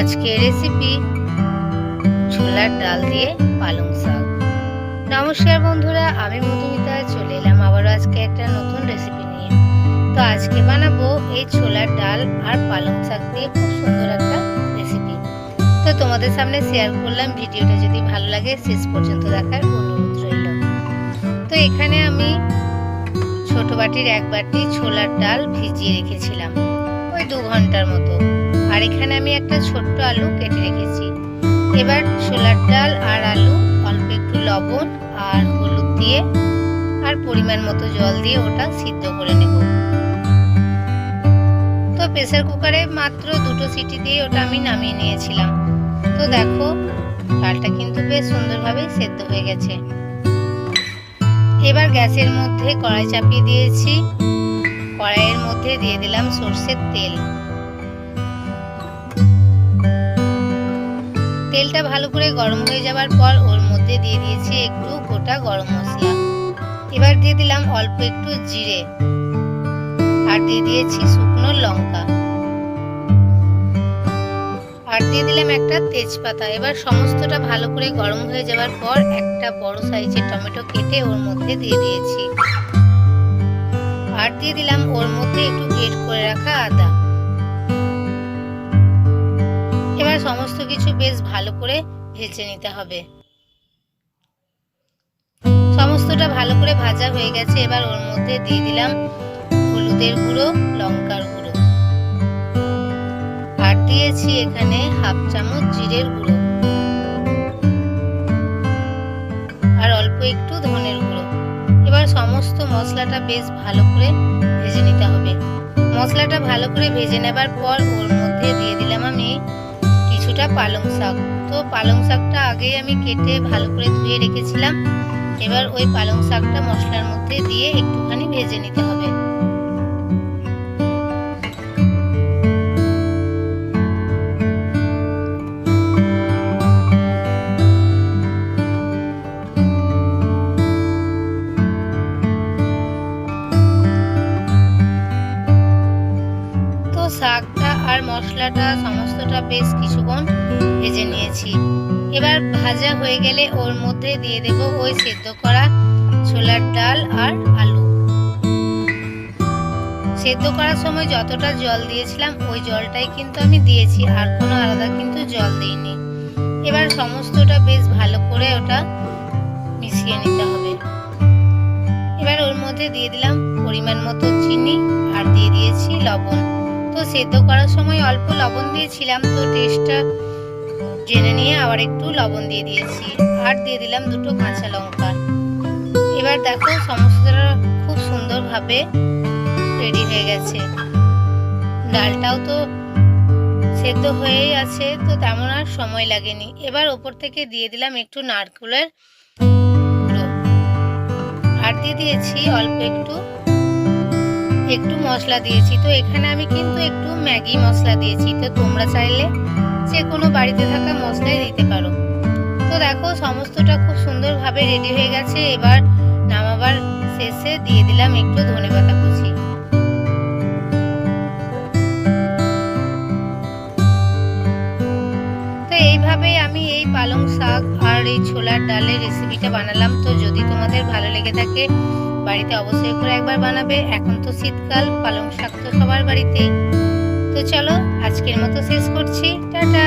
আজকে রেসিপি ছোলার ডাল দিয়ে পালং শাক। নমস্কার বন্ধুরা, আমি মধুমিতা, চলে এলাম আবারও আজকে একটা নতুন রেসিপি নিয়ে। তো আজকে বানাবো এই ছোলার ডাল আর পালং শাক দিয়ে খুব সুন্দর একটা রেসিপি তো তোমাদের সামনে শেয়ার করলাম, ভিডিওটা যদি ভালো লাগে শেষ পর্যন্ত দেখার অনুরোধ রইল। তো এখানে আমি ছোট বাটির এক বাটি ছোলার ডাল ভিজিয়ে রেখেছিলাম, ওই দু ঘণ্টার মতো। আর এখানে আমি একটা ছোট্ট আলু কেটে রেখেছি। এবার ছোলার ডাল আর আলু, অল্প একটু লবণ আর হলুদ দিয়ে আর পরিমাণ মতো জল দিয়ে ওটা সিদ্ধ করে নেব। তো প্রেসার কুকারে মাত্র দুটো সিটি দিয়ে ওটা আমি নামিয়ে নিয়েছিলাম। তো দেখো, ডালটা কিন্তু বেশ সুন্দরভাবে সেদ্ধ হয়ে গেছে। এবার গ্যাসের মধ্যে কড়াই চাপিয়ে দিয়েছি। কড়াইয়ের মধ্যে দিয়ে দিলাম সর্ষের তেল। তেলটা ভালো করে গরম হয়ে যাওয়ার পর ওর মধ্যে দিয়ে দিয়েছি একটু গোটা গরম মশলা। এবার দিয়ে দিলাম অল্প একটু জিরে আর দিয়ে দিয়েছি শুকনো লঙ্কা। আর দিয়ে দিলাম একটা তেজপাতা। এবার সমস্তটা ভালো করে গরম হয়ে যাওয়ার পর একটা বড় সাইজের টমেটো কেটে ওর মধ্যে দিয়ে দিয়েছি। আর দিয়ে দিলাম ওর মধ্যে একটু গ্রেট করে রাখা আদা। সমস্ত কিছু বেশ ভালো করে ভেজে নিতে হবে। সমস্তটা ভালো করে ভাজা হয়ে গেছে। এবার ওর মধ্যে দিয়ে দিলাম হলুদের গুঁড়ো, লঙ্কার গুঁড়ো। আর দিয়েছি এখানে হাফ চামচ জিরের গুঁড়ো। আর অল্প একটু ধনের গুঁড়ো। এবার সমস্ত মশলাটা বেশ ভালো করে ভেজে নিতে হবে। মশলাটা ভালো করে ভেজে নেবার পর ওর মধ্যে দিয়ে দিলাম আমি কিছুটা পালং শাক। তো পালং শাকটা আগেই আমি কেটে ভালো করে ধুয়ে রেখেছিলাম। এবার ওই পালং শাকটা মশলার মধ্যে দিয়ে একটুখানি ভেজে নিতে হবে। আর মশলাটা, সমস্তটা বেশ কিছুক্ষণ ভেজে নিয়েছি। এবার ভাজা হয়ে গেলে ওর মধ্যে দিয়ে দেব ওই সেদ্ধ করা ছোলার ডাল আর আলু। সেদ্ধ করার সময় যতটা জল দিয়েছিলাম, ওই জলটাই কিন্তু আমি দিয়েছি, আর কোনো আলাদা কিন্তু জল দিইনি। এবার সমস্তটা বেশ ভালো করে ওটা মিশিয়ে নিতে হবে। এবার ওর মধ্যে দিয়ে দিলাম পরিমাণ মতো চিনি, আর দিয়ে দিয়েছি লবণ। তো সেদ্ধ করার সময় অল্প লবণ দিয়েছিলাম, তো টেস্টটা জেনে নিয়ে আবার একটু লবণ দিয়ে দিয়েছি। আর দিয়ে দিলাম দুটো কাঁচা লঙ্কা। এবার দেখো সমস্তটা খুব সুন্দরভাবে রেডি হয়ে গেছে। ডালটাও তো সেদ্ধ হয়েই আছে, তো তেমন আর সময় লাগেনি। এবার ওপর থেকে দিয়ে দিলাম একটু নারকেলের আর দিয়ে দিয়েছি অল্প একটু একটু মশলা দিয়েছি। তো এখানে আমি কিন্তু একটু ম্যাগি মশলা দিয়েছি। তো তোমরা চাইলে যে কোনো বাড়িতে থাকা মশলাই দিতে পারো। তো দেখো, সমস্তটা খুব সুন্দরভাবে রেডি হয়ে গেছে। এবার নামাবার শেষে দিয়ে দিলাম একটু ধনে পাতা কুচি। তো এইভাবেই আমি এই পালং শাক আর এই ছোলার ডালের রেসিপিটা বানালাম। তো যদি তোমাদের ভালো লেগে থাকে বাড়িতে অবশ্যই করে একবার বানাবে। এখন তো শীতকাল, পালং শাক তো সবার বাড়িতেই। তো চলো, আজকের মতো শেষ করছি। টাটা!